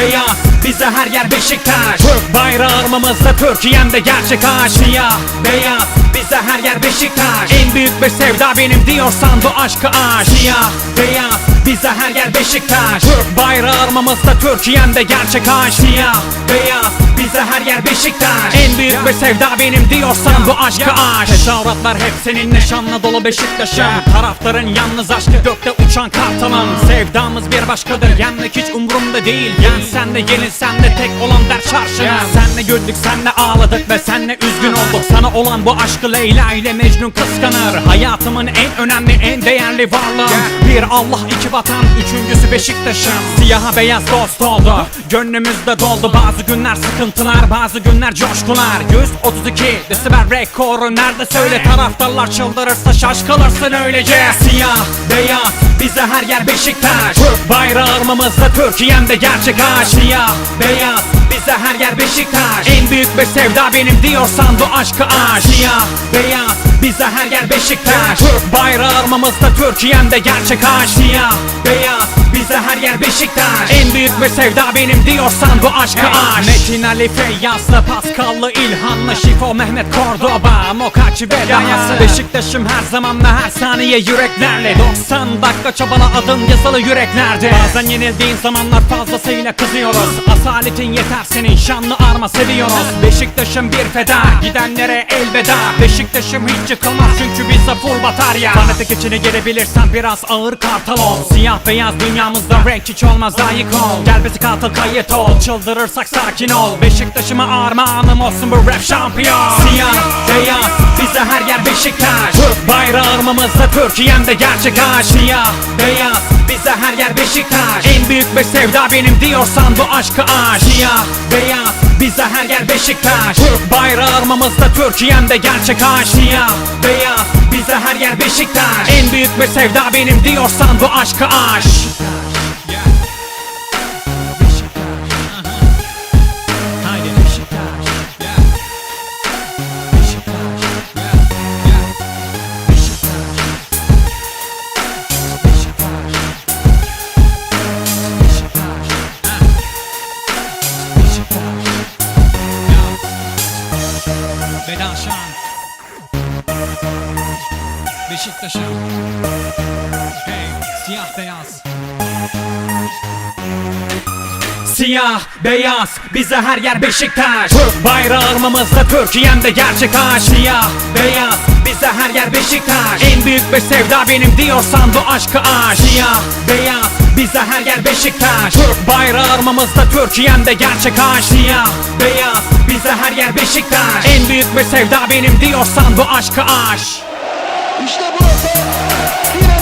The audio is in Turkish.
beyaz Bize her yer Beşiktaş. Türk bayrağı armamızda Türkiye'mde gerçek aşk Siyah, beyaz Bize her yer Beşiktaş. En büyük bir sevda benim diyorsan bu aşkı aş Siyah, beyaz Bize her yer Beşiktaş. Türk bayrağı armamızda Türkiye'mde gerçek aşk. Siyah, beyaz Bize her yer Beşiktaş. En büyük bir sevda benim diyorsan bu aşkı aş Tezahüratlar hep seninle şanla dolu Beşiktaş'ım Taraftarın yalnız aşkı gökte uçan kartalım Sevdamız bir başkadır. Yenmek hiç umurumda değil. Yen sen de yenil sen de tek olan der çarşına Senle güldük senle ağladık ve senle üzgün olduk. Sana olan bu aşkı Leyla ile Mecnun kıskanır. Hayatımın en önemli en değerli varlığım Bir Allah iki vatan üçüncüsü Beşiktaş'ım Siyaha beyaz dost oldu. Gönlümüzde doldu. Bazı günler sıkıntılar bazı günler coşkular. 132 desibel rekoru nerede söyle. Taraftarlar çıldırırsa şaşkılırsın öylece. Siyah beyaz bize her yer Beşiktaş. Türk bayrağı armamızda Türkiye'mde gerçek aşk. Siyah beyaz bize her yer Beşiktaş. En büyük bir sevda benim diyorsan bu aşkı aş Siyah beyaz bize her yer Beşiktaş. Türk bayrağı armamızda Türkiye'mde gerçek aşk. Siyah beyaz bize her yer Beşiktaş. En büyük bir sevda benim diyorsan bu aşkı aş. Metin Ali Feyyaz'la Pascal'lı İlhan'la Şifo Mehmet Cordoba Mokaçi ve Dayası Beşiktaş'ım her zaman ve her saniye yüreklerle. 90 dakika çabala adın yazılı yüreklerde Bazen yenildiğin zamanlar fazlasıyla kızıyoruz. Asaletin yeter senin şanlı arma seviyoruz. Beşiktaş'ım bir feda gidenlere elveda. Beşiktaş'ım hiç yıkılmaz çünkü bize full batarya. Fanatik içine gelebilirsen biraz ağır kartal ol Siyah beyaz dünyamızda renk hiç olmaz layık ol. Gel bizi katıl kayıt ol. Çıldırırsak sakin ol. Beşiktaş'ıma armağanım olsun bu rap şampiyon. Siyah beyaz bize her yer Beşiktaş Türk bayrağı Türkiye'mde gerçek aşk Siyah beyaz bize her yer Beşiktaş En büyük bir sevda benim diyorsan bu aşkı aş Siyah beyaz bize her yer Beşiktaş Türk bayrağı Türkiye'mde gerçek aşk Siyah beyaz bize her yer Beşiktaş En büyük bir sevda benim diyorsan bu aşkı aş Beşiktaş'ım Hey siyah beyaz. Siyah, beyaz, bize her yer Beşiktaş. Türk bayrağı Türkiye'mde gerçek aşk. Siyah, beyaz, bize her yer Beşiktaş. En büyük bir sevda benim diyorsan bu aşkı aş Siyah, beyaz, bize her yer Beşiktaş. Türk bayrağı Türkiye'mde gerçek aşk. Siyah, beyaz, bize her yer Beşiktaş. En büyük bir sevda benim diyorsan bu aşkı aş işte burası. Yine